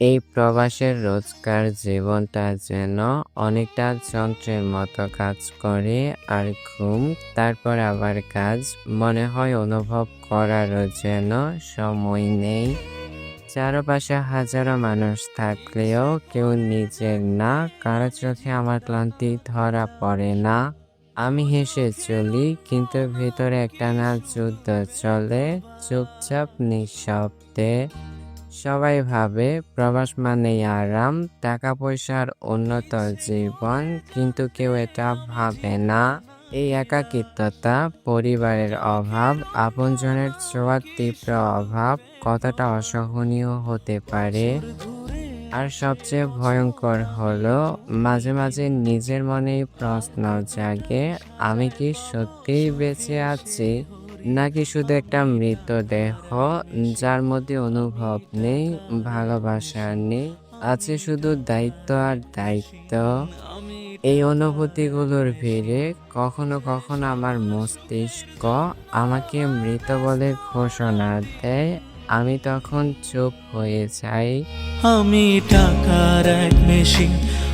এই প্রবাসের রোজকার জীবনটা যেন অনেকটা যন্ত্রের মতো কাজ করে আর ঘুম, তারপর আবার কাজ, মনে হয় অনুভব করারও যেন সময় নেই। চারপাশে হাজারো মানুষ থাকলেও কেউ নিজের না, কারও চোখে আমার ক্লান্তি ধরা পড়ে না। আমি হেসে চলি, কিন্তু ভিতরে একটা না যুদ্ধ চলে, চুপচাপ নিঃশব্দে। সবাই ভাবে প্রবাস মানেই আরাম টাকা পয়সার উন্নত জীবন, কিন্তু কেউ এটা ভাবে না। এই একাকিত্বতা, পরিবারের অভাব, আপনজনের ছোঁয়ার তীব্র অভাব কতটা অসহনীয় হতে পারে? আর সবচেয়ে ভয়ঙ্কর হলো, মাঝে মাঝে নিজের মনেই প্রশ্ন জাগে, আমি কি সত্যিই বেঁচে আছি? নাকি শুধু একটা মৃতদেহ যার মধ্যে অনুভব নেই ভালোবাসা নেই আছে শুধু দায়িত্ব আর দায়িত্ব? এই অনুভূতিগুলোর ভিড়ে কখনো কখনো আমার মস্তিষ্ক আমাকে মৃত বলে ঘোষণা দেয়। আমি তখন চুপ হয়ে যাই। আমি টাকার এক মেশিন